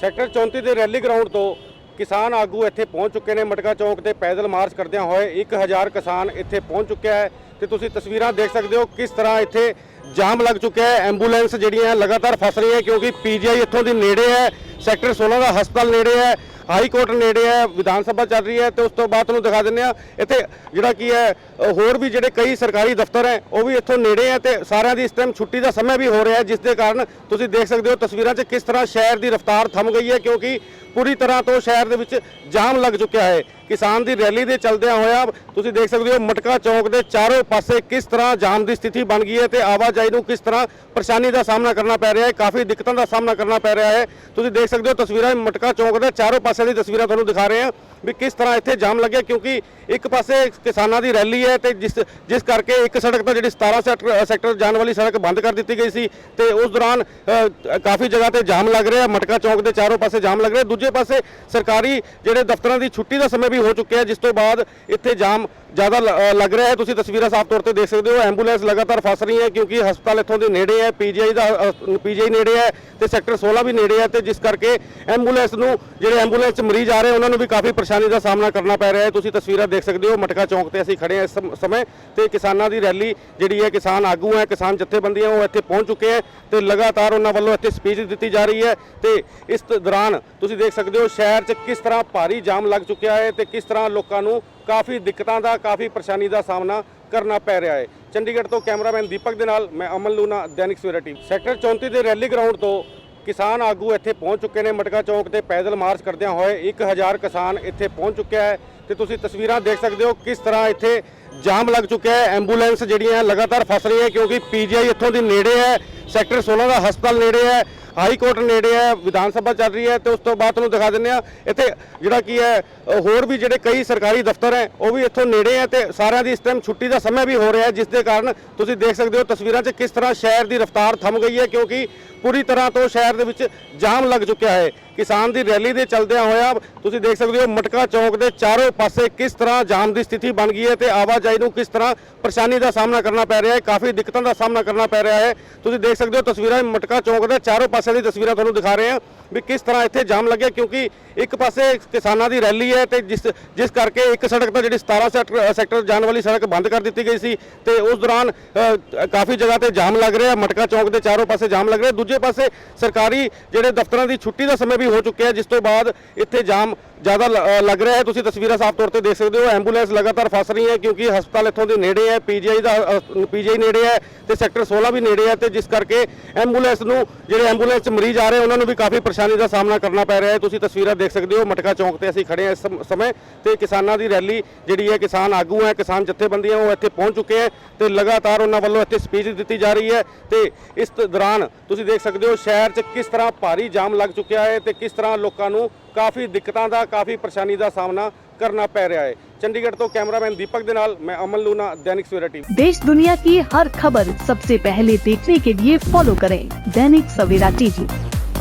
Sector 34 ਦੇ rally ground ਤੋਂ ਕਿਸਾਨ ਆਗੂ ਇੱਥੇ ਪਹੁੰਚ ਚੁੱਕੇ ਨੇ। ਮਟਕਾ ਚੌਕ ਤੇ ਪੈਦਲ ਮਾਰਚ ਕਰਦਿਆਂ ਹੋਏ 1000 ਕਿਸਾਨ ਇੱਥੇ ਪਹੁੰਚ ਚੁੱਕਿਆ ਹੈ ਤੇ ਤੁਸੀਂ ਤਸਵੀਰਾਂ ਦੇਖ ਸਕਦੇ ਹੋ ਕਿਸ ਤਰ੍ਹਾਂ ਇੱਥੇ ਜਾਮ ਲੱਗ ਚੁੱਕਿਆ ਹੈ। ਐਂਬੂਲੈਂਸ ਜਿਹੜੀਆਂ ਲਗਾਤਾਰ ਫਸ ਰਹੀਆਂ ਕਿਉਂਕਿ ਪੀਜੀਆਈ ਇੱਥੋਂ ਦੀ ਨੇੜੇ ਹੈ। ਸੈਕਟਰ 16 ਦਾ ਹਸਪਤਾਲ ਨੇੜੇ ਹੈ। ਹਾਈ ਕੋਰਟ ਨੇੜੇ ਹੈ, ਵਿਧਾਨ ਸਭਾ ਚੱਲ ਰਹੀ ਹੈ ਤੇ ਉਸ ਤੋਂ ਬਾਅਦ ਤੁਹਾਨੂੰ ਦਿਖਾ ਦਿੰਦੇ ਆ ਇੱਥੇ ਜਿਹੜਾ ਕੀ ਹੈ ਹੋਰ ਵੀ ਜਿਹੜੇ ਕਈ ਸਰਕਾਰੀ ਦਫ਼ਤਰ ਹੈ, ਉਹ ਵੀ ਇੱਥੋਂ ਨੇੜੇ ਹੈ ਤੇ ਸਾਰਿਆਂ ਦੀ ਇਸ ਟਾਈਮ ਛੁੱਟੀ ਦਾ ਸਮਾਂ ਵੀ ਹੋ ਰਿਹਾ ਜਿਸ ਦੇ ਕਾਰਨ ਤੁਸੀਂ ਦੇਖ ਸਕਦੇ ਹੋ ਤਸਵੀਰਾਂ 'ਚ ਕਿਸ ਤਰ੍ਹਾਂ ਸ਼ਹਿਰ ਦੀ ਰਫ਼ਤਾਰ ਥੰਮ ਗਈ ਹੈ ਕਿਉਂਕਿ ਪੂਰੀ ਤਰ੍ਹਾਂ ਤੋਂ ਸ਼ਹਿਰ ਦੇ ਵਿੱਚ ਜਾਮ ਲੱਗ ਚੁੱਕਿਆ ਹੈ। ਕਿਸਾਨ ਦੀ ਰੈਲੀ ਦੇ ਚਲਦਿਆਂ ਹੋਇਆ ਤੁਸੀਂ ਦੇਖ ਸਕਦੇ ਹੋ ਮਟਕਾ ਚੌਕ ਦੇ ਚਾਰੋਂ ਪਾਸੇ ਕਿਸ ਤਰ੍ਹਾਂ ਜਾਮ ਦੀ ਸਥਿਤੀ ਬਣ ਗਈ ਹੈ ਤੇ ਆਵਾਜਾਈ ਨੂੰ ਕਿਸ ਤਰ੍ਹਾਂ ਪਰੇਸ਼ਾਨੀ ਦਾ ਸਾਹਮਣਾ ਕਰਨਾ ਪੈ ਰਿਹਾ ਹੈ, ਕਾਫੀ ਦਿੱਕਤਾਂ ਦਾ ਸਾਹਮਣਾ ਕਰਨਾ ਪੈ ਰਿਹਾ ਹੈ। ਤੁਸੀਂ ਦੇਖ ਸਕਦੇ ਹੋ ਤਸਵੀਰਾਂ ਮਟਕਾ ਚੌਕ ਦੇ ਚਾਰੋਂ ਪਾਸੇ ਦੀ ਤਸਵੀਰਾਂ ਤੁਹਾਨੂੰ ਦਿਖਾ ਰਹੇ ਹਾਂ। ਵੀ ਕਿਸ ਤਰ੍ਹਾਂ ਇੱਥੇ ਜਾਮ ਲੱਗਿਆ, ਕਿਉਂਕਿ ਇੱਕ ਪਾਸੇ ਕਿਸਾਨਾਂ ਦੀ ਰੈਲੀ ਹੈ ਤੇ ਜਿਸ ਜਿਸ ਕਰਕੇ ਇੱਕ ਸੜਕ ਤਾਂ ਜਿਹੜੀ 17 ਸੈਕਟਰ ਸੈਕਟਰ ਜਾਣ ਵਾਲੀ ਸੜਕ ਬੰਦ ਕਰ ਦਿੱਤੀ ਗਈ ਸੀ ਤੇ ਉਸ ਦੌਰਾਨ ਕਾਫੀ ਜਗ੍ਹਾ ਤੇ ਜਾਮ ਲੱਗ ਰਿਹਾ, ਮਟਕਾ ਚੌਕ ਦੇ ਚਾਰੋਂ ਪਾਸੇ ਜਾਮ ਲੱਗ ਰਿਹਾ। ਦੂਜੇ ਪਾਸੇ ਸਰਕਾਰੀ ਜਿਹੜੇ ਦਫ਼ਤਰਾਂ ਦੀ ਛੁੱਟੀ ਦਾ ਸਮੇਂ ਵੀ ਹੋ ਚੁੱਕਿਆ, ਜਿਸ ਤੋਂ ਬਾਅਦ ਇੱਥੇ ਜਾਮ ਜ਼ਿਆਦਾ ਲ- ਲੱਗ ਰਿਹਾ ਹੈ। ਤੁਸੀਂ ਤਸਵੀਰਾਂ ਸਾਫ਼ ਤੌਰ ਤੇ ਦੇਖ ਸਕਦੇ ਹੋ, ਐਂਬੂਲੈਂਸ ਲਗਾਤਾਰ ਫਸ ਰਹੀ ਹੈ, ਕਿਉਂਕਿ ਹਸਪਤਾਲ ਇੱਥੋਂ ਦੇ ਨੇੜੇ ਹੈ ਪੀਜੀਆਈ ਦਾ ਪੀਜੀਆਈ ਨੇੜੇ ਹੈ ਤੇ ਸੈਕਟਰ 16 ਵੀ ਨੇੜੇ ਹੈ ਤੇ ਜਿਸ ਕਰਕੇ ਐਂਬੂਲੈਂਸ ਨੂੰ, ਜਿਹੜੇ ਐਂਬੂਲੈਂਸ ਮਰੀਜ਼ ਆ ਰਹੇ, ਉਹਨਾਂ ਨੂੰ ਵੀ ਕਾਫੀ ਪਰੇਸ਼ਾਨੀ ਦਾ ਸਾਹਮਣਾ ਕਰਨਾ ਪੈ ਰਿਹਾ ਹੈ। ਤੁਸੀਂ ਤਸਵੀਰਾਂ ਦੇਖ ਸਕਦੇ ਹੋ, ਮਟਕਾ ਚੌਂਕ ਤੇ ਅਸੀਂ ਖੜੇ ਹਾਂ ਇਸ ਸਮ- ਸਮੇਂ ਤੇ ਕਿਸਾਨਾਂ ਦੀ ਰੈਲੀ ਜਿਹੜੀ ਹੈ, ਕਿਸਾਨ ਆਗੂ ਹੈ, ਕਿਸਾਨ ਜਥੇਬੰਦੀਆਂ ਉਹ ਇੱਥੇ ਪਹੁੰਚ ਚੁੱਕੇ ਹੈ ਤੇ ਲਗਾਤਾਰ ਉਹਨਾਂ ਵੱਲੋਂ ਇੱਥੇ ਸਪੀਚ ਦਿੱਤੀ ਜਾ ਰਹੀ ਹੈ ਤੇ ਇਸ ਤ- ਦੌਰਾਨ ਤੁਸੀਂ ਦੇਖ ਸਕਦੇ ਹੋ ਸ਼ਹਿਰ 'ਚ ਕਿਸ ਤਰ੍ਹਾਂ ਭਾਰੀ ਜਾਮ ਲੱਗ ਚੁੱਕਿਆ ਹੈ ਤੇ ਕਿਸ ਤਰ੍ਹਾਂ ਲੋਕਾਂ ਨੂੰ ਕਾਫੀ ਦਿੱਕਤਾਂ ਦਾ, ਕਾਫੀ ਪਰੇਸ਼ਾਨੀ ਦਾ ਸਾਹਮਣਾ ਕਰਨਾ ਪੈ ਰਿਹਾ ਹੈ। ਚੰਡੀਗੜ੍ਹ ਤੋਂ ਕੈਮਰਾਮੈਨ ਦੀਪਕ ਦੇ ਨਾਲ, ਮੈਂ ਅਮਨ ਲੂਨਾ ਦੈਨਿਕ ਸਵੇਰਾ ਟੀਵੀ। ਸੈਕਟਰ 34 ਦੇ ਰੈਲੀ ਗਰਾਊਂਡ ਤੋਂ ਕਿਸਾਨ ਆਗੂ ਇੱਥੇ ਪਹੁੰਚ ਚੁੱਕੇ ਨੇ ਮਟਕਾ ਚੌਕ ਤੇ ਪੈਦਲ ਮਾਰਚ ਕਰਦਿਆਂ ਹੋਏ 1000 ਕਿਸਾਨ ਇੱਥੇ ਪਹੁੰਚ ਚੁੱਕਿਆ ਹੈ ਤੇ ਤੁਸੀਂ ਤਸਵੀਰਾਂ ਦੇਖ ਸਕਦੇ ਹੋ ਕਿਸ ਤਰ੍ਹਾਂ ਇੱਥੇ ਜਾਮ ਲੱਗ ਚੁੱਕਿਆ ਹੈ। ਐਂਬੂਲੈਂਸ ਜਿਹੜੀਆਂ ਲਗਾਤਾਰ ਫਸ ਰਹੀਆਂ ਹੈ ਕਿਉਂਕਿ ਪੀਜੀਆਈ ਇੱਥੋਂ ਦੀ ਨੇੜੇ ਹੈ, ਸੈਕਟਰ 16 ਦਾ ਹਸਪਤਾਲ ਨੇੜੇ ਹੈ। ਹਾਈ ਕੋਰਟ ਨੇੜੇ ਹੈ, ਵਿਧਾਨ ਸਭਾ ਚੱਲ ਰਹੀ ਹੈ ਤੇ ਉਸ ਤੋਂ ਬਾਅਦ ਤੁਹਾਨੂੰ ਦਿਖਾ ਦਿੰਦੇ ਆ ਇੱਥੇ ਜਿਹੜਾ ਕੀ ਹੈ ਹੋਰ ਵੀ ਜਿਹੜੇ ਕਈ ਸਰਕਾਰੀ ਦਫ਼ਤਰ ਹੈ, ਉਹ ਵੀ ਇੱਥੋਂ ਨੇੜੇ ਹੈ ਤੇ ਸਾਰਿਆਂ ਦੀ ਇਸ ਟਾਈਮ ਛੁੱਟੀ ਦਾ ਸਮਾਂ ਵੀ ਹੋ ਰਿਹਾ ਹੈ, ਜਿਸ ਦੇ ਕਾਰਨ ਤੁਸੀਂ ਦੇਖ ਸਕਦੇ ਹੋ ਤਸਵੀਰਾਂ 'ਚ ਕਿਸ ਤਰ੍ਹਾਂ ਸ਼ਹਿਰ ਦੀ ਰਫ਼ਤਾਰ ਥੰਮ ਗਈ ਹੈ ਕਿਉਂਕਿ ਪੂਰੀ ਤਰ੍ਹਾਂ ਤੋਂ ਸ਼ਹਿਰ ਦੇ ਵਿੱਚ ਜਾਮ ਲੱਗ ਚੁੱਕਿਆ ਹੈ। ਕਿਸਾਨ ਦੀ ਰੈਲੀ ਦੇ ਚਲਦਿਆਂ ਹੋਇਆ ਤੁਸੀਂ ਦੇਖ ਸਕਦੇ ਹੋ ਮਟਕਾ ਚੌਕ ਦੇ ਚਾਰੋਂ ਪਾਸੇ ਕਿਸ ਤਰ੍ਹਾਂ ਜਾਮ ਦੀ ਸਥਿਤੀ ਬਣ ਗਈ ਹੈ ਤੇ ਆਵਾਜਾਈ ਨੂੰ ਕਿਸ ਤਰ੍ਹਾਂ ਪਰੇਸ਼ਾਨੀ ਦਾ ਸਾਹਮਣਾ ਕਰਨਾ ਪੈ ਰਿਹਾ ਹੈ, ਕਾਫੀ ਦਿੱਕਤਾਂ ਦਾ ਸਾਹਮਣਾ ਕਰਨਾ ਪੈ ਰਿਹਾ ਹੈ। ਤੁਸੀਂ ਦੇਖ ਸਕਦੇ ਹੋ ਤਸਵੀਰਾਂ ਮਟਕਾ ਚੌਕ ਦੇ ਚਾਰੋਂ ਪਾਸੇ ਦੀ ਤਸਵੀਰਾਂ ਤੁਹਾਨੂੰ ਦਿਖਾ ਰਹੇ ਹਾਂ। ਵੀ ਕਿਸ ਤਰ੍ਹਾਂ ਇੱਥੇ ਜਾਮ ਲੱਗਿਆ, ਕਿਉਂਕਿ ਇੱਕ ਪਾਸੇ ਕਿਸਾਨਾਂ ਦੀ ਰੈਲੀ ਹੈ ਤੇ ਜਿਸ ਜਿਸ ਕਰਕੇ ਇੱਕ ਸੜਕ ਤਾਂ ਜਿਹੜੀ 17 ਸੈਕਟਰ ਸੈਕਟਰ ਜਾਣ ਵਾਲੀ ਸੜਕ ਬੰਦ ਕਰ ਦਿੱਤੀ ਗਈ ਸੀ ਤੇ ਉਸ ਦੌਰਾਨ ਕਾਫੀ ਜਗ੍ਹਾ ਤੇ ਜਾਮ ਲੱਗ ਰਿਹਾ, ਮਟਕਾ ਚੌਕ ਦੇ ਚਾਰੋਂ ਪਾਸੇ ਜਾਮ ਲੱਗ ਰਿਹਾ। ਦੂਜੇ ਪਾਸੇ ਸਰਕਾਰੀ ਜਿਹੜੇ ਦਫ਼ਤਰਾਂ ਦੀ ਛੁੱਟੀ ਦਾ ਸਮੇਂ ਵੀ ਹੋ ਚੁੱਕਿਆ ਜਿਸ ਤੋਂ ਬਾਅਦ ਇੱਥੇ ਜਾਮ ਜ਼ਿਆਦਾ ਲ- ਲੱਗ ਰਿਹਾ ਹੈ। ਤੁਸੀਂ ਤਸਵੀਰਾਂ ਸਾਫ਼ ਤੌਰ ਤੇ ਦੇਖ ਸਕਦੇ ਹੋ, ਐਂਬੂਲੈਂਸ ਲਗਾਤਾਰ ਫਸ ਰਹੀ ਹੈ, ਕਿਉਂਕਿ ਹਸਪਤਾਲ ਇੱਥੋਂ ਦੇ ਨੇੜੇ ਹੈ, ਪੀਜੀਆਈ ਦਾ ਪੀਜੀਆਈ ਨੇੜੇ ਹੈ ਤੇ ਸੈਕਟਰ 16 ਵੀ ਨੇੜੇ ਹੈ ਤੇ ਜਿਸ ਕਰਕੇ ਐਂਬੂਲੈਂਸ ਨੂੰ, ਜਿਹੜੇ ਐਂਬੂਲੈਂਸ 'ਚ ਮਰੀਜ਼ ਆ ਰਹੇ, ਉਹਨਾਂ ਨੂੰ ਵੀ ਕਾਫੀ ਪਰੇਸ਼ਾਨੀ ਦਾ ਸਾਹਮਣਾ ਕਰਨਾ ਪੈ ਰਿਹਾ ਹੈ ਤੁਸੀਂ ਤਸਵੀਰਾਂ ਦੇਖ ਸਕਦੇ ਹੋ ਮਟਕਾ ਚੌਂਕ ਤੇ ਅਸੀਂ ਖੜੇ ਹਾਂ ਇਸ ਸਮ- ਸਮੇਂ ਤੇ ਕਿਸਾਨਾਂ ਦੀ ਰੈਲੀ ਜਿਹੜੀ ਹੈ ਕਿਸਾਨ ਆਗੂ ਹੈ ਕਿਸਾਨ ਜਥੇਬੰਦੀਆਂ ਉਹ ਇੱਥੇ ਪਹੁੰਚ ਚੁੱਕੇ ਹੈ ਤੇ ਲਗਾਤਾਰ ਉਹਨਾਂ ਵੱਲੋਂ ਇੱਥੇ ਸਪੀਚ ਦਿੱਤੀ ਜਾ ਰਹੀ ਹੈ ਤੇ ਇਸ ਤ- ਦੌਰਾਨ ਤੁਸੀਂ ਦੇਖ ਸਕਦੇ ਹੋ ਸ਼ਹਿਰ 'ਚ ਕਿਸ ਤਰ੍ਹਾਂ ਭਾਰੀ ਜਾਮ ਲੱਗ ਚੁੱਕਿਆ ਹੈ ਤੇ ਕਿਸ ਤਰ੍ਹਾਂ ਲੋਕਾਂ ਨੂੰ ਕਾਫੀ ਦਿੱਕਤਾਂ ਦਾ ਕਾਫੀ ਪਰੇਸ਼ਾਨੀ ਦਾ ਸਾਹਮਣਾ ਕਰਨਾ ਪੈ ਰਿਹਾ ਹੈ ਚੰਡੀਗੜ੍ਹ ਤੋਂ ਕੈਮਰਾਮੈਨ ਦੀਪਕ ਦੇ ਨਾਲ ਮੈਂ ਅਮਨ ਲੂਨਾ ਦੈਨਿਕ ਸਵੇਰਾ ਟੀਵੀ देश दुनिया की हर खबर सबसे पहले देखने के लिए फॉलो करें दैनिक सवेरा टीवी